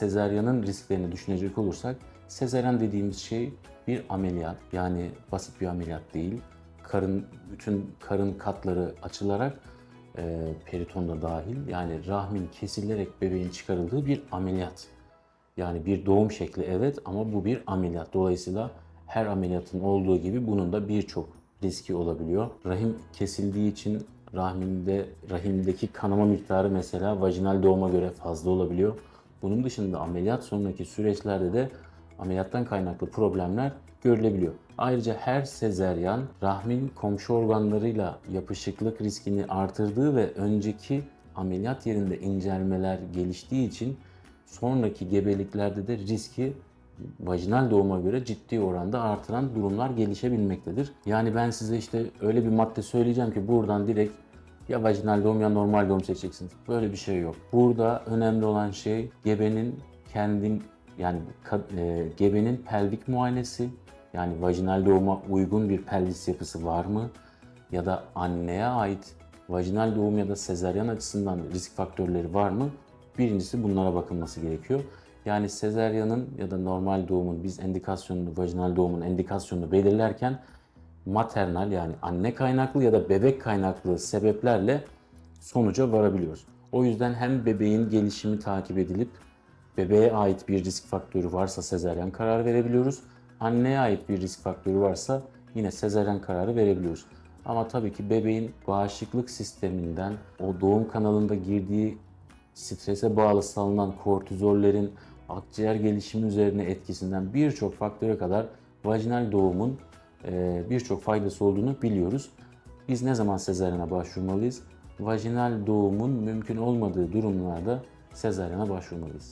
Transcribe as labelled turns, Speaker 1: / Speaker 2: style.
Speaker 1: Sezaryanın risklerini düşünecek olursak, sezaryen dediğimiz şey bir ameliyat. Yani basit bir ameliyat değil. Karın, bütün karın katları açılarak e, periton da dahil yani rahmin kesilerek bebeğin çıkarıldığı bir ameliyat. Yani bir doğum şekli evet ama bu bir ameliyat. Dolayısıyla her ameliyatın olduğu gibi bunun da birçok riski olabiliyor. Rahim kesildiği için rahminde rahimdeki kanama miktarı mesela vajinal doğuma göre fazla olabiliyor. Bunun dışında ameliyat sonraki süreçlerde de ameliyattan kaynaklı problemler görülebiliyor. Ayrıca her sezeryan rahmin komşu organlarıyla yapışıklık riskini artırdığı ve önceki ameliyat yerinde incelmeler geliştiği için sonraki gebeliklerde de riski vajinal doğuma göre ciddi oranda artıran durumlar gelişebilmektedir. Yani ben size işte öyle bir madde söyleyeceğim ki buradan direkt ya vajinal doğum ya normal doğum seçeceksiniz. Böyle bir şey yok. Burada önemli olan şey gebenin kendin yani e, gebenin pelvik muayenesi yani vajinal doğuma uygun bir pelvis yapısı var mı? Ya da anneye ait vajinal doğum ya da sezaryen açısından risk faktörleri var mı? Birincisi bunlara bakılması gerekiyor. Yani sezaryanın ya da normal doğumun biz endikasyonunu, vajinal doğumun endikasyonunu belirlerken maternal yani anne kaynaklı ya da bebek kaynaklı sebeplerle sonuca varabiliyoruz. O yüzden hem bebeğin gelişimi takip edilip bebeğe ait bir risk faktörü varsa sezaryen karar verebiliyoruz. Anneye ait bir risk faktörü varsa yine sezaryen kararı verebiliyoruz. Ama tabii ki bebeğin bağışıklık sisteminden o doğum kanalında girdiği strese bağlı salınan kortizollerin akciğer gelişimi üzerine etkisinden birçok faktöre kadar vajinal doğumun birçok faydası olduğunu biliyoruz. Biz ne zaman sezaryene başvurmalıyız? Vajinal doğumun mümkün olmadığı durumlarda sezaryene başvurmalıyız.